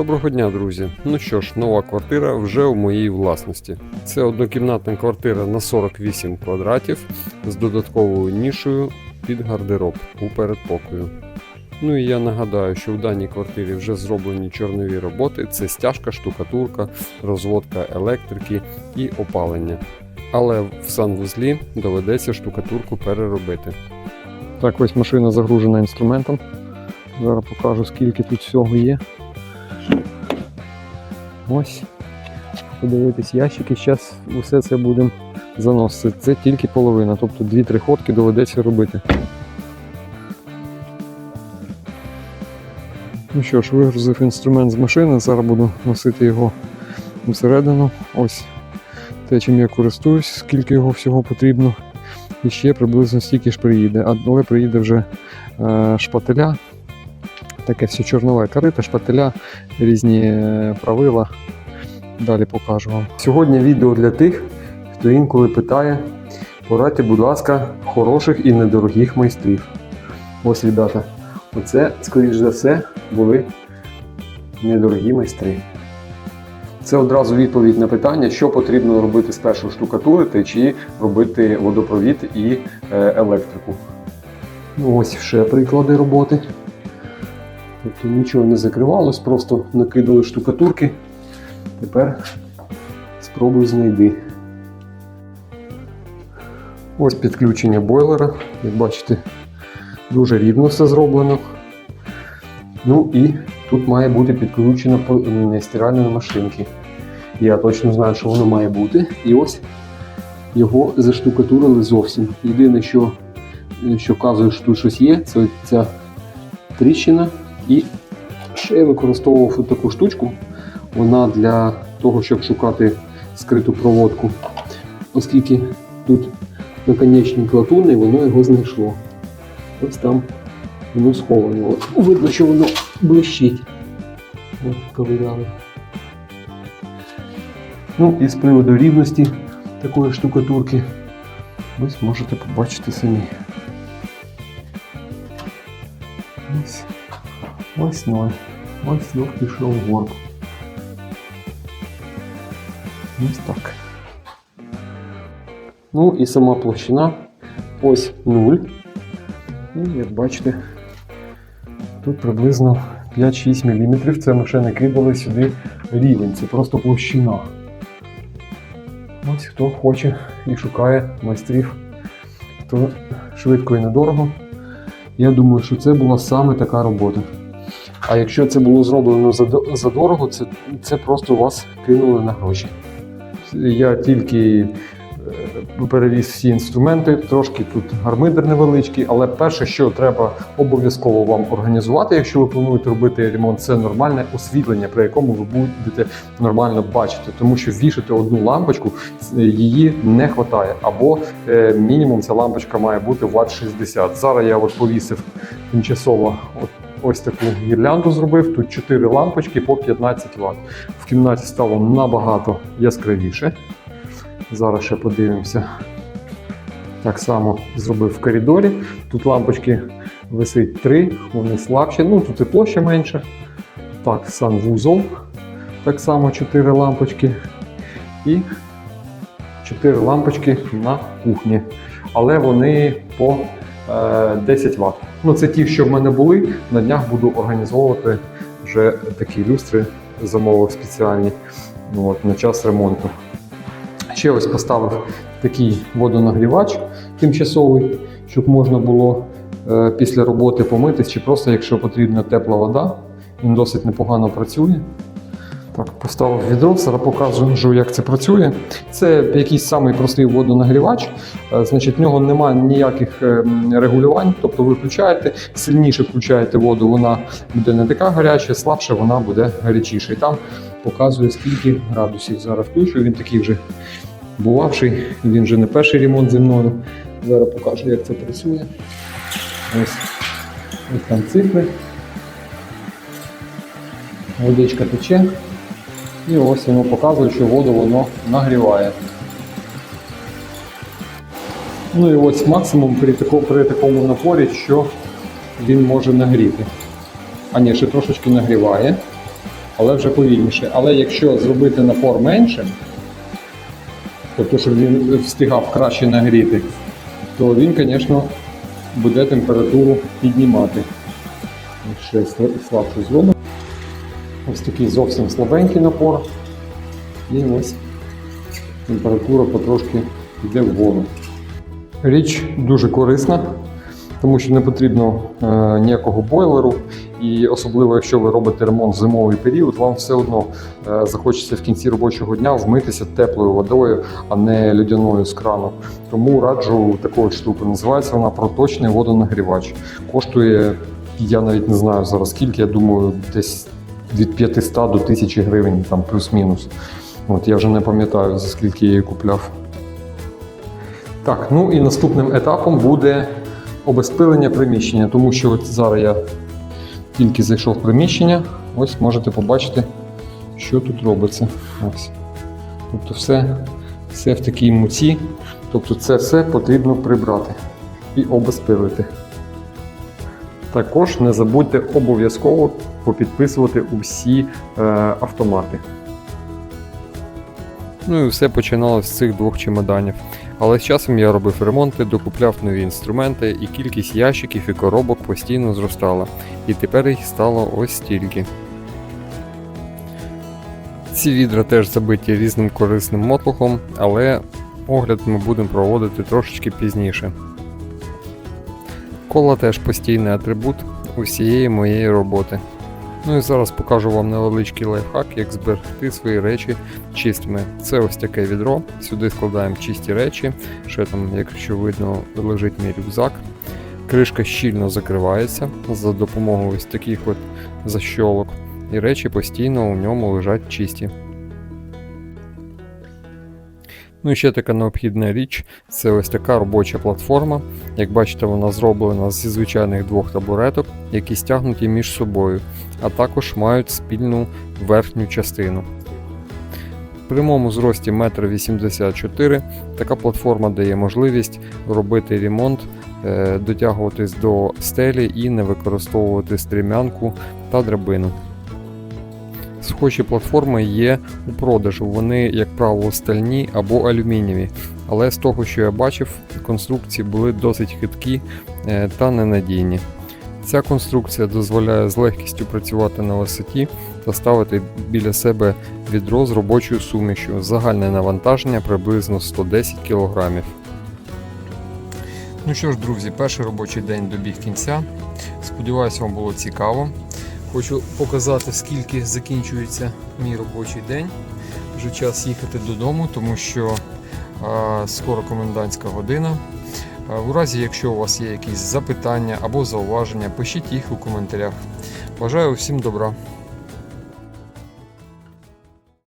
Доброго дня, друзі. Ну що ж, нова квартира вже у моїй власності. Це однокімнатна квартира на 48 квадратів з додатковою нішою під гардероб у передпокою. Ну і я нагадаю, що в даній квартирі вже зроблені чорнові роботи: це стяжка, штукатурка, розводка електрики і опалення. Але в санвузлі доведеться штукатурку переробити. Так, ось машина загружена інструментом. Зараз покажу, скільки тут всього є. Ось. Подивитись ящики, зараз усе це будемо заносити. Це тільки половина, тобто 2-3 ходки доведеться робити. Ну що ж, вигрузив інструмент з машини, зараз буду носити його всередину. Ось те, чим я користуюсь, скільки його всього потрібно. І ще приблизно стільки ж приїде. Але приїде вже е, шпателя. Таке все чорнове корита, шпателя, різні е, правила. Далі покажу вам. Сьогодні відео для тих, хто інколи питає, порадьте, будь ласка, хороших і недорогих майстрів. Ось, ребята, оце, скоріш за все, були недорогі майстри. Це одразу відповідь на питання, що потрібно робити спершу штукатурити чи робити водопровід і е, електрику. Ну, ось ще приклади роботи. Тобто нічого не закривалось, просто накидали штукатурки. Тепер спробую знайти. Ось підключення бойлера. Як бачите, дуже рівно все зроблено. Ну і тут має бути підключена по- е, стиральної машинки. Я точно знаю, що воно має бути. І ось його заштукатурили зовсім. Єдине, що, що вказує, що тут щось є, це ця тріщина. І ще я використовував таку штучку. Вона для того, щоб шукати скриту проводку. Оскільки тут наконечник латунний, воно його знайшло. Ось там воно сховане. От, видно, що воно блищить. От ковиряли. Ну і з приводу рівності такої штукатурки, ось можете побачити самі. Ось ноль. Ось знов пішов горб. Ось так. Ну і сама площина ось 0. І як бачите, тут приблизно 5-6 мм. Це ми ще не кидали сюди рівень, це просто площина. Ось хто хоче і шукає майстрів, то швидко і недорого. Я думаю, що це була саме така робота. А якщо це було зроблено задо- задорого, це, це просто вас кинули на гроші. Я тільки е, перевіз всі інструменти, трошки тут гармидер невеличкий, але перше, що треба обов'язково вам організувати, якщо ви плануєте робити ремонт, це нормальне освітлення, при якому ви будете нормально бачити. Тому що вішати одну лампочку е, її не вистачає. Або е, мінімум ця лампочка має бути Вт 60. Зараз я от повісив тимчасово от ось таку гірлянду зробив. Тут 4 лампочки по 15 Вт. В кімнаті стало набагато яскравіше. Зараз ще подивимося. Так само зробив в коридорі. Тут лампочки висить 3, вони слабші. Ну тут і площа менша. Так, санвузол. Так само 4 лампочки. І 4 лампочки на кухні. Але вони по 10 Вт. Ну, це ті, що в мене були. На днях буду організовувати вже такі люстри, замовив спеціальні ну, от, на час ремонту. Ще ось поставив такий водонагрівач тимчасовий, щоб можна було е, після роботи помитись, чи просто, якщо потрібна тепла вода, він досить непогано працює. Так, поставив відро, зараз покажу, як це працює. Це якийсь самий простий водонагрівач. Е, Значить, в нього немає ніяких е, регулювань. Тобто ви включаєте, сильніше включаєте воду, вона буде не така гаряча, слабше вона буде гарячіша. І там показує, скільки градусів. Зараз включу. Він такий вже бувавший, він вже не перший ремонт зі мною. Зараз покажу, як це працює. Ось, ось там цифри. Водичка тече. І ось воно показує, що воду воно нагріває. Ну і ось максимум при, тако, при такому напорі, що він може нагріти. А ні, ще трошечки нагріває. але вже повільніше. Але якщо зробити напор меншим, тобто, щоб він встигав краще нагріти, то він, звісно, буде температуру піднімати. Ще слабше зробимо. Ось такий зовсім слабенький напор. І ось температура потрошки йде вгору. Річ дуже корисна, тому що не потрібно е, ніякого бойлеру. І особливо, якщо ви робите ремонт в зимовий період, вам все одно е, захочеться в кінці робочого дня вмитися теплою водою, а не льодяною з крану. Тому раджу таку от штуку. Називається вона проточний водонагрівач. Коштує, я навіть не знаю зараз скільки, я думаю, десь від 500 до 1000 гривень, там плюс-мінус. От я вже не пам'ятаю, за скільки я її купляв. Так, ну і наступним етапом буде обезпилення приміщення, тому що от зараз я тільки зайшов в приміщення, ось можете побачити, що тут робиться. Ось. Тобто все, все в такій муці. Тобто це все потрібно прибрати і обезпилити. Також не забудьте обов'язково попідписувати усі е, автомати. Ну і все починалося з цих двох чемоданів. Але з часом я робив ремонти, докупляв нові інструменти, і кількість ящиків і коробок постійно зростала. І тепер їх стало ось стільки. Ці відра теж забиті різним корисним мотлухом, але огляд ми будемо проводити трошечки пізніше. Кола теж постійний атрибут усієї моєї роботи. Ну і зараз покажу вам невеличкий лайфхак, як зберегти свої речі чистими. Це ось таке відро. Сюди складаємо чисті речі. Ще там, якщо видно, лежить мій рюкзак. Кришка щільно закривається за допомогою ось таких от защолок, і речі постійно у ньому лежать чисті. Ну і ще така необхідна річ це ось така робоча платформа. Як бачите, вона зроблена зі звичайних двох табуреток, які стягнуті між собою, а також мають спільну верхню частину. В прямому зрості 1,84 м така платформа дає можливість робити ремонт, е, дотягуватись до стелі і не використовувати стрімянку та драбину. Схожі платформи є у продажу. Вони, як правило, стальні або алюмінієві. Але з того, що я бачив, конструкції були досить хиткі е, та ненадійні. Ця конструкція дозволяє з легкістю працювати на висоті та ставити біля себе відро з робочою сумішю. Загальне навантаження приблизно 110 кг. Ну що ж, друзі, перший робочий день добіг кінця. Сподіваюся, вам було цікаво. Хочу показати, скільки закінчується мій робочий день. Вже час їхати додому, тому що а, скоро комендантська година. А, У разі, якщо у вас є якісь запитання або зауваження, пишіть їх у коментарях. Бажаю всім добра.